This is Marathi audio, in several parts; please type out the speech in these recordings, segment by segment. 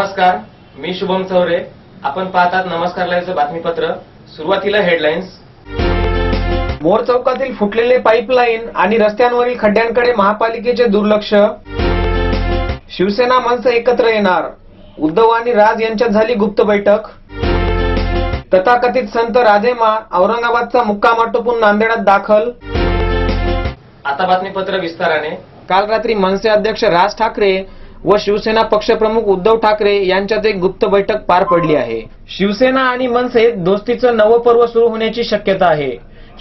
नमस्कार मी शुभम चौरे. आपण पाहतात नमस्कार लाईव्हचं बातमीपत्र. सुरुवातीला हेडलाईन्स मोर चौकातील फुटलेले पाईपलाईन आणि रस्त्यांवरील खड्ड्यांकडे महापालिकेचे दुर्लक्ष. शिवसेना मनसे एकत्र येणार. उद्धव आणि राज यांच्यात झाली गुप्त बैठक. तथाकथित संत राजेमा औरंगाबादचा मुक्काम आटोपून नांदेडात दाखल. आता बातमीपत्र विस्ताराने. काल रात्री मनसे अध्यक्ष राज ठाकरे व शिवसेना पक्षप्रमुख उद्धव ठाकरे यांच्यात एक गुप्त बैठक पार पडली आहे. शिवसेना आणि मनसे दोस्तीचं नवं पर्व सुरू होण्याची शक्यता आहे.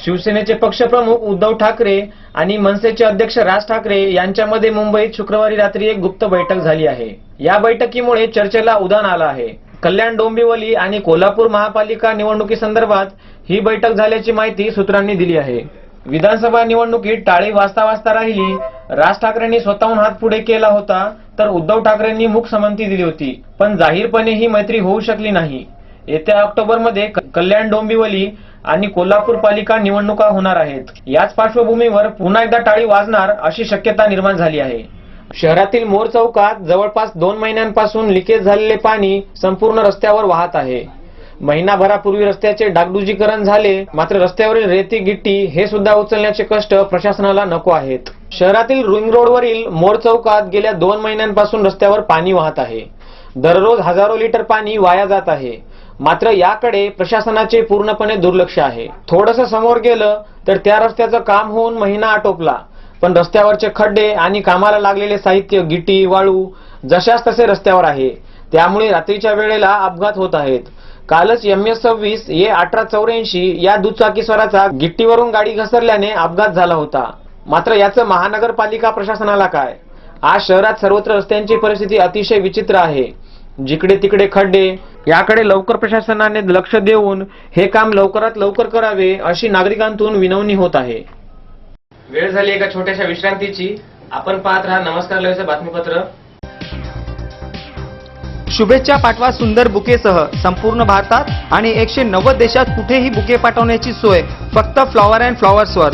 शिवसेनेचे पक्षप्रमुख उद्धव ठाकरे आणि मनसेचे अध्यक्ष राज ठाकरे यांच्यामध्ये मुंबईत शुक्रवारी रात्री एक गुप्त बैठक झाली आहे. या बैठकीमुळे चर्चेला उधाण आलं आहे. कल्याण डोंबिवली आणि कोल्हापूर महापालिका निवडणुकीसंदर्भात ही बैठक झाल्याची माहिती सूत्रांनी दिली आहे. विधानसभा निवडणुकीत टाळी वाजता वाजता राहिली राज ठाकरेंनी स्वतःहून हात पुढे केला होता तर उद्धव ठाकरेंनी मुख समंती दिली होती पण जाहीरपणे ही मैत्री होऊ शकली नाही. येत्या ऑक्टोबरमध्ये कल्याण डोंबिवली आणि कोल्हापूर पालिका निवडणुका होणार आहेत. याच पार्श्वभूमीवर पुन्हा एकदा टाळी वाजणार अशी शक्यता निर्माण झाली आहे. शहरातील मोर चौकात जवळपास दोन महिन्यांपासून लिकेज झालेले पाणी संपूर्ण रस्त्यावर वाहत आहे. महिनाभरापूर्वी रस्त्याचे डागडुजीकरण झाले मात्र रस्त्यावरील रेती गिट्टी हे सुद्धा उचलण्याचे कष्ट प्रशासनाला नको आहेत. शहरातील रिंग रोडवरील मोर चौकात गेल्या दोन महिन्यांपासून रस्त्यावर पाणी वाहत आहे. दररोज हजारो लिटर पाणी वाया जात आहे. मात्र याकडे प्रशासनाचे पूर्णपणे दुर्लक्ष आहे. थोडस समोर गेलं तर त्या रस्त्याचं काम होऊन महिना आटोपला. पण रस्त्यावरचे खड्डे आणि कामाला लागलेले साहित्य गिटी वाळू जशाच तसे रस्त्यावर आहे. त्यामुळे रात्रीच्या वेळेला अपघात होत आहेत. कालच एम एस सव्वीस ए अठरा चौऱ्याऐंशी या दुचाकीस्वराचा गिट्टीवरून गाडी घसरल्याने अपघात झाला होता. मात्र याचं महानगरपालिका प्रशासनाला काय? आज शहरात सर्वत्र रस्त्यांची परिस्थिती अतिशय विचित्र आहे. जिकडे तिकडे खड्डे याकडे लवकर प्रशासनाने लक्ष देऊन हे काम लवकरात लवकर करावे अशी नागरिकांतून विनवणी होत आहे. वेळ झाली एका छोट्याशा विश्रांतीची. आपण पाहत राहा नमस्कार लाईव्हचं बातमीपत्र. शुभेच्छा पाठवा सुंदर बुकेसह. संपूर्ण भारतात आणि एकशे नव्वद देशात कुठेही बुके पाठवण्याची सोय. फक्त फ्लॉवर अँड फ्लॉवर्सवर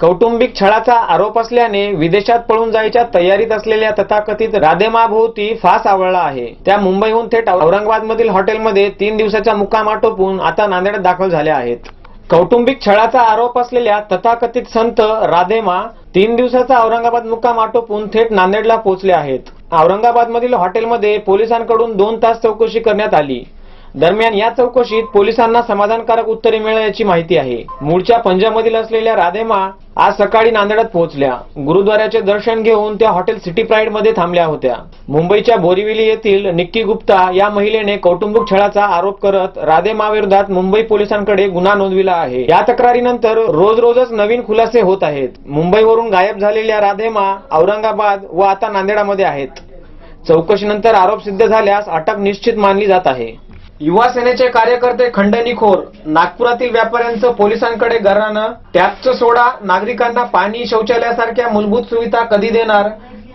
कौटुंबिक छळाचा आरोप असल्याने विदेशात पळून जायच्या तयारीत असलेल्या तथाकथित राधेमाभोवती फास आवळला आहे. त्या मुंबईहून थेट औरंगाबादमधील हॉटेलमध्ये तीन दिवसाचा मुक्काम आटोपून आता नांदेडात दाखल झाल्या आहेत. कौटुंबिक छळाचा आरोप असलेल्या तथाकथित संत राधेमा तीन दिवसाचा औरंगाबाद मुक्काम आटोपून थेट नांदेडला पोहोचले आहेत. औरंगाबादमधील हॉटेलमध्ये पोलिसांकडून दोन तास चौकशी करण्यात आली. दरम्यान या चौकशीत पोलिसांना समाधानकारक उत्तरे मिळाल्याची माहिती आहे. मूळच्या पंजाबमधील असलेल्या राधेमा आज सकाळी नांदेडात पोहोचल्या. गुरुद्वाराचे दर्शन घेऊन त्या हॉटेल सिटी प्राईडमध्ये थांबल्या होत्या. मुंबईच्या बोरीविली येथील निक्की गुप्ता या महिलेने कौटुंबिक छळाचा आरोप करत राधेमा विरोधात मुंबई पोलिसांकडे गुन्हा नोंदविला आहे. या तक्रारीनंतर रोज रोजच नवीन खुलासे होत आहेत. मुंबईवरून गायब झालेल्या राधेमा औरंगाबाद व आता नांदेडामध्ये आहेत. चौकशीनंतर आरोप सिद्ध झाल्यास अटक निश्चित मानली जात आहे. युवा सेनेचे कार्यकर्ते खंडणीखोर नागपुरातील व्यापाऱ्यांचं पोलिसांकडे घराणं टॅबचं सोडा नागरिकांना पाणी शौचालयासारख्या मूलभूत सुविधा कधी देणार?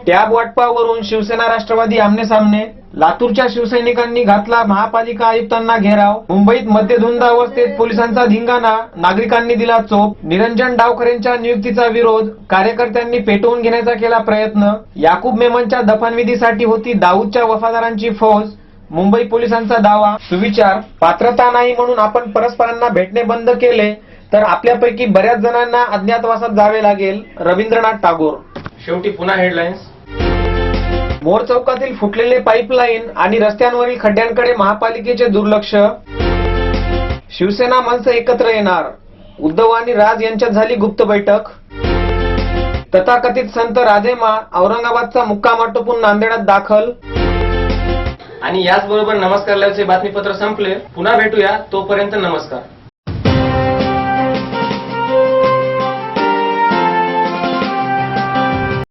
टॅब वाटपावरून शिवसेना राष्ट्रवादी आमने सामने लातूरच्या शिवसैनिकांनी घातला महापालिका आयुक्तांना घेराव मुंबईत मध्यधुंद अवस्थेत पोलिसांचा धिंगाणा नागरिकांनी दिला चोप निरंजन डावखरेंच्या नियुक्तीचा विरोध कार्यकर्त्यांनी पेटवून घेण्याचा केला प्रयत्न याकूब मेमनच्या दफनविधीसाठी होती दाऊदच्या वफादारांची फौज मुंबई पोलिसांचा दावा सुविचार पात्रता नाही म्हणून आपण परस्परांना भेटणे बंद केले तर आपल्यापैकी बऱ्याच जणांना अज्ञातवासात जावे लागेल रवींद्रनाथ टागोर. शेवटी पुन्हा हेडलाईन्स मोर चौकातील फुटलेले पाईपलाईन आणि रस्त्यांवरील खड्ड्यांकडे महापालिकेचे दुर्लक्ष. शिवसेना मनसे एकत्र येणार. उद्धव आणि राज यांच्यात झाली गुप्त बैठक. तथाकथित संत राधेमा औरंगाबादचा मुक्काम आटोपून नांदेडात दाखल. आणि याचबरोबर नमस्कार लाईव्हचे बातमीपत्र संपले. पुन्हा भेटूया. तोपर्यंत नमस्कार.